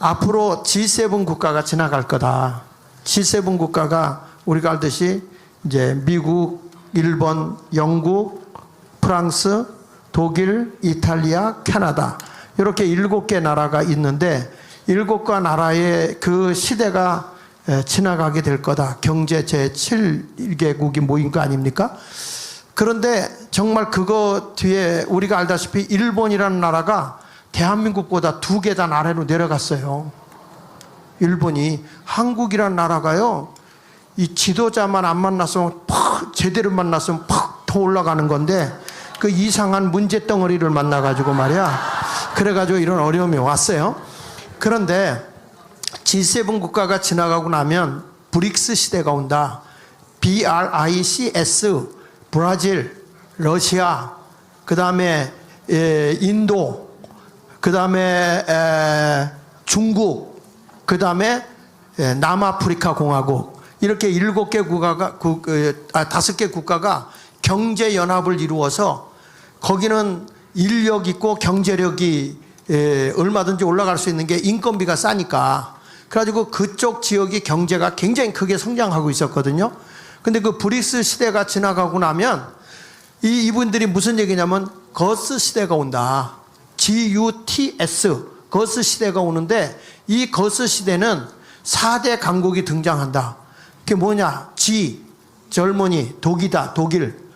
앞으로 G7 국가가 지나갈 거다. G7 국가가 우리가 알듯이 이제 미국, 일본, 영국, 프랑스, 독일, 이탈리아, 캐나다 이렇게 일곱 개 나라가 있는데 일곱 개 나라의 그 시대가 에, 지나가게 될 거다. 경제 제7개국이 모인 거 아닙니까? 그런데 정말 그거 뒤에 우리가 알다시피 일본이라는 나라가 대한민국보다 두 계단 아래로 내려갔어요. 일본이 한국이라는 나라가요. 이 지도자만 안 만났으면 팍 제대로 만났으면 팍 더 올라가는 건데 그 이상한 문제 덩어리를 만나 가지고 말이야. 그래 가지고 이런 어려움이 왔어요. 그런데 G7 국가가 지나가고 나면 브릭스 시대가 온다. BRICS 브라질, 러시아, 그 다음에 에, 인도, 그 다음에 에, 중국, 그 다음에 에, 남아프리카 공화국 이렇게 일곱 개 국가가 국, 그, 아, 다섯 개 국가가 경제 연합을 이루어서 거기는 인력 있고 경제력이 에, 얼마든지 올라갈 수 있는 게 인건비가 싸니까 그래가지고 그쪽 지역이 경제가 굉장히 크게 성장하고 있었거든요. 근데 그 브릭스 시대가 지나가고 나면 이 이분들이 무슨 얘기냐면 거스 시대가 온다. GUTS 거스 시대가 오는데 이 거스 시대는 4대 강국이 등장한다. 그게 뭐냐? G 젊은이 독이다. 독일.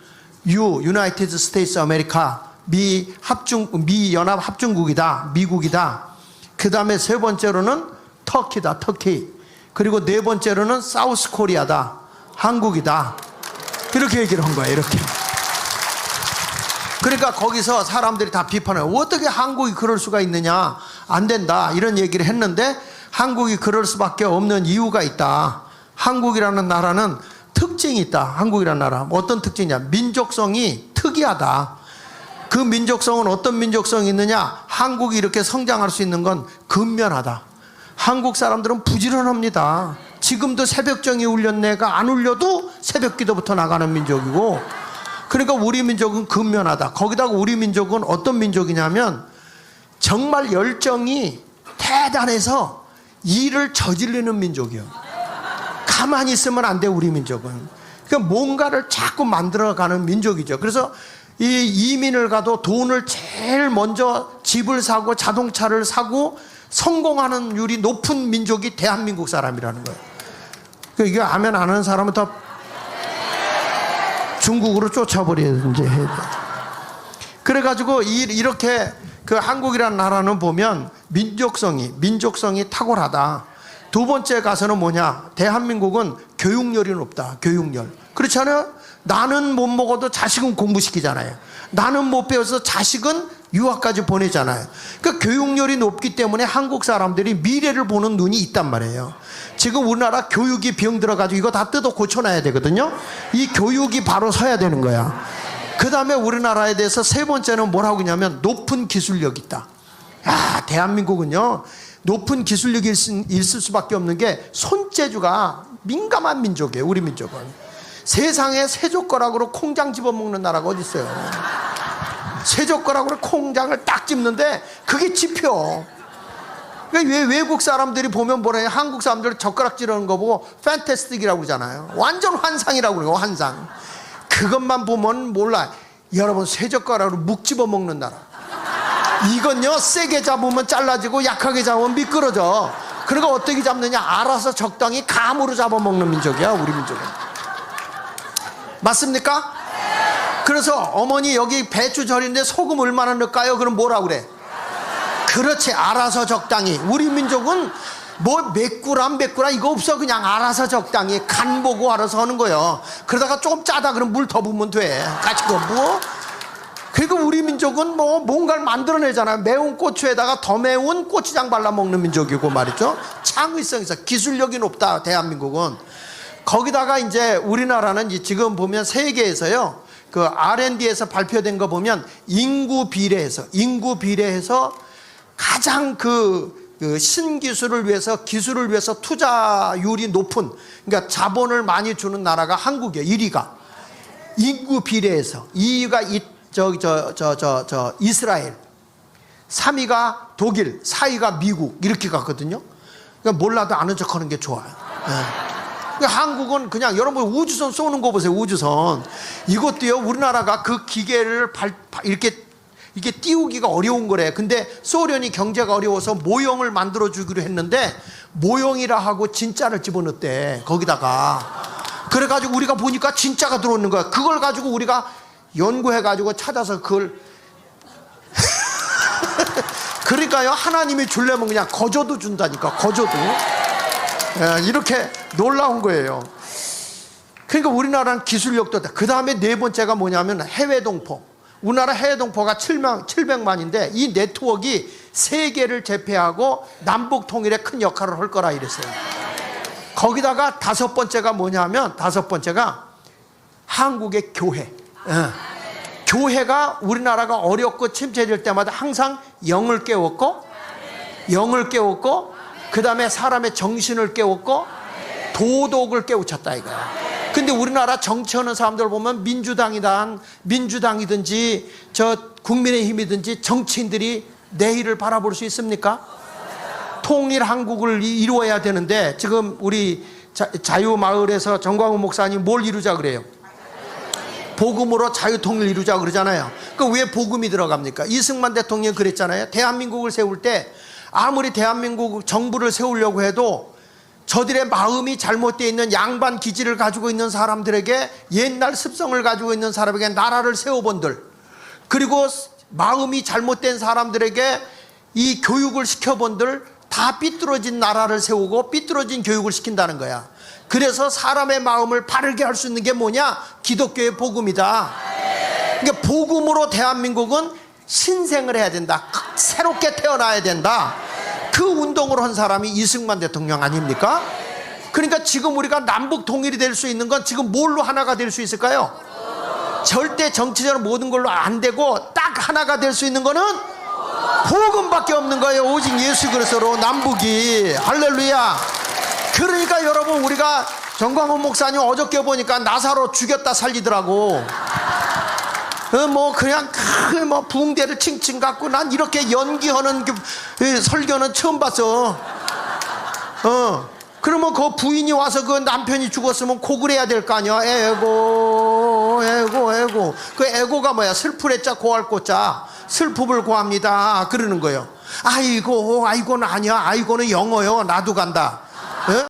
U 유나이티드 스테이트 아메리카 미 합중 미 연합 합중국이다. 미국이다. 그 다음에 세 번째로는 터키다. 터키. 그리고 네 번째로는 사우스 코리아다. 한국이다. 이렇게 얘기를 한 거야. 이렇게. 그러니까 거기서 사람들이 다 비판해요. 어떻게 한국이 그럴 수가 있느냐? 안 된다. 이런 얘기를 했는데 한국이 그럴 수밖에 없는 이유가 있다. 한국이라는 나라는 특징이 있다. 한국이라는 나라. 어떤 특징이냐? 민족성이 특이하다. 그 민족성은 어떤 민족성이 있느냐? 한국이 이렇게 성장할 수 있는 건 근면하다. 한국 사람들은 부지런합니다. 지금도 새벽정이 울렸네가 안 울려도 새벽 기도부터 나가는 민족이고 그러니까 우리 민족은 근면하다. 거기다가 우리 민족은 어떤 민족이냐면 정말 열정이 대단해서 일을 저지르는 민족이요. 가만히 있으면 안 돼, 우리 민족은. 그러니까 뭔가를 자꾸 만들어가는 민족이죠. 그래서 이 이민을 가도 돈을 제일 먼저 집을 사고 자동차를 사고 성공하는 율이 높은 민족이 대한민국 사람이라는 거예요. 그러니까 이게 아멘 안 하는 사람은 다 중국으로 쫓아버리든지 해야 돼. 그래가지고 이- 이렇게 그 한국이라는 나라는 보면 민족성이 민족성이 탁월하다. 두 번째 가서는 뭐냐? 대한민국은 교육열이 높다. 교육열. 그렇잖아요. 나는 못 먹어도 자식은 공부시키잖아요. 나는 못 배워서 자식은 유학까지 보내잖아요. 그러니까 교육열이 높기 때문에 한국 사람들이 미래를 보는 눈이 있단 말이에요. 지금 우리나라 교육이 병 들어가지고 이거 다 뜯어 고쳐놔야 되거든요. 이 교육이 바로 서야 되는 거야. 그 다음에 우리나라에 대해서 세 번째는 뭐라고 하냐면 높은 기술력이 있다. 야, 대한민국은요, 높은 기술력이 있- 있을 수밖에 없는 게 손재주가 민감한 민족이에요, 우리 민족은. 세상에 세조 거락으로 콩장 집어먹는 나라가 어디 있어요? 세조거락으로 콩장을 딱 집는데 그게 지표. 그러니까 왜 외국 사람들이 보면 뭐래 한국 사람들 젓가락 찌르는 거 보고 팬테스틱이라고 그러잖아요. 완전 환상이라고 그래요, 환상. 그것만 보면 몰라. 여러분 쇠젓가락으로 묵 집어 먹는 나라. 이건요 세게 잡으면 잘라지고 약하게 잡으면 미끄러져. 그러니까 어떻게 잡느냐? 알아서 적당히 감으로 잡아먹는 민족이야, 우리 민족은. 맞습니까? 그래서 어머니 여기 배추 절인데 소금 얼마나 넣을까요? 그럼 뭐라 그래? 그렇지 알아서 적당히. 우리 민족은 뭐몇 그램 몇 그램 이거 없어. 그냥 알아서 적당히 간 보고 알아서 하는 거예요. 그러다가 조금 짜다 그럼 물 더 부으면 돼. 같이 거 뭐? 그리고 우리 민족은 뭐 뭔가를 만들어내잖아요. 매운 고추에다가 더 매운 고추장 발라 먹는 민족이고 말이죠. 창의성이 있어. 기술력이 높다 대한민국은. 거기다가 이제 우리나라는 지금 보면 세계에서요 그 R&D에서 발표된 거 보면 인구 비례해서 인구 비례해서 가장 그, 그 신기술을 위해서 기술을 위해서 투자율이 높은 그러니까 자본을 많이 주는 나라가 한국이에요. 1위가 인구 비례해서 2위가 이, 저, 저, 저, 저, 저 이스라엘 3위가 독일, 사이가 미국 이렇게 갔거든요. 그러니까 몰라도 아는 척하는 게 좋아요. 예. 그러니까 한국은 그냥 여러분 우주선 쏘는 거 보세요. 우주선 이것도요. 우리나라가 그 기계를 발, 발- 이렇게 이게 띄우기가 어려운 거래. 근데 소련이 경제가 어려워서 모형을 만들어 주기로 했는데 모형이라 하고 진짜를 집어넣었대. 거기다가 그래 가지고 우리가 보니까 진짜가 들어오는 거야. 그걸 가지고 우리가 연구해 가지고 찾아서 그걸 그러니까요 하나님이 줄려면 그냥 거저도 준다니까 거저도 예, 이렇게 놀라운 거예요. 그러니까 우리나라는 기술력도 그 다음에 네 번째가 뭐냐면 해외 동포. 우리나라 해외 동포가 7만, 700만인데 이 네트워크 세계를 제패하고 남북 통일에 큰 역할을 할 거라 이랬어요. 거기다가 다섯 번째가 뭐냐면 다섯 번째가 한국의 교회. 예. 교회가 우리나라가 어렵고 침체될 때마다 항상 영을 깨웠고 영을 깨웠고 그 다음에 사람의 정신을 깨웠고 도덕을 깨우쳤다 이거야. 근데 우리나라 정치하는 사람들 보면 민주당이든 민주당이든지 저 국민의힘이든지 정치인들이 내일을 바라볼 수 있습니까? 통일 한국을 이- 이루어야 되는데 지금 우리 자, 자유 마을에서 정광훈 목사님 뭘 이루자 그래요? 복음으로 자유 통일 이루자 그러잖아요. 그 왜 복음이 들어갑니까? 이승만 대통령이 그랬잖아요. 대한민국을 세울 때 아무리 대한민국 정부를 세우려고 해도 저들의 마음이 잘못되어 있는 양반 기질을 가지고 있는 사람들에게 옛날 습성을 가지고 있는 사람에게 나라를 세워본들 그리고 마음이 잘못된 사람들에게 이 교육을 시켜본들 다 삐뚤어진 나라를 세우고 삐뚤어진 교육을 시킨다는 거야. 그래서 사람의 마음을 바르게 할 수 있는 게 뭐냐? 기독교의 복음이다. 그러니까 복음으로 대한민국은 신생을 해야 된다. 새롭게 태어나야 된다. 그 운동을 한 사람이 이승만 대통령 아닙니까? 그러니까 지금 우리가 남북 통일이 될 수 있는 건 지금 뭘로 하나가 될 수 있을까요? 절대 정치적으로 모든 걸로 안 되고 딱 하나가 될 수 있는 거는 복음밖에 없는 거예요. 오직 예수 그리스도로 남북이 할렐루야. 그러니까 여러분 우리가 정광훈 목사님 어저께 보니까 나사로 죽였다 살리더라고. 어, 뭐 그냥 그뭐 붕대를 칭칭 갖고 난 이렇게 연기하는 그, 이 설교는 처음 봤어. 어. 그러면 그 부인이 와서 그 남편이 죽었으면 고글해야 될 거 아니야. 에고, 에고, 에고. 그 에고가 뭐야? 슬프레자 고할 꽃자. 슬픔을 고합니다. 그러는 거예요. 아이고, 아이고는 아니야. 아이고는 영어요. 나도 간다.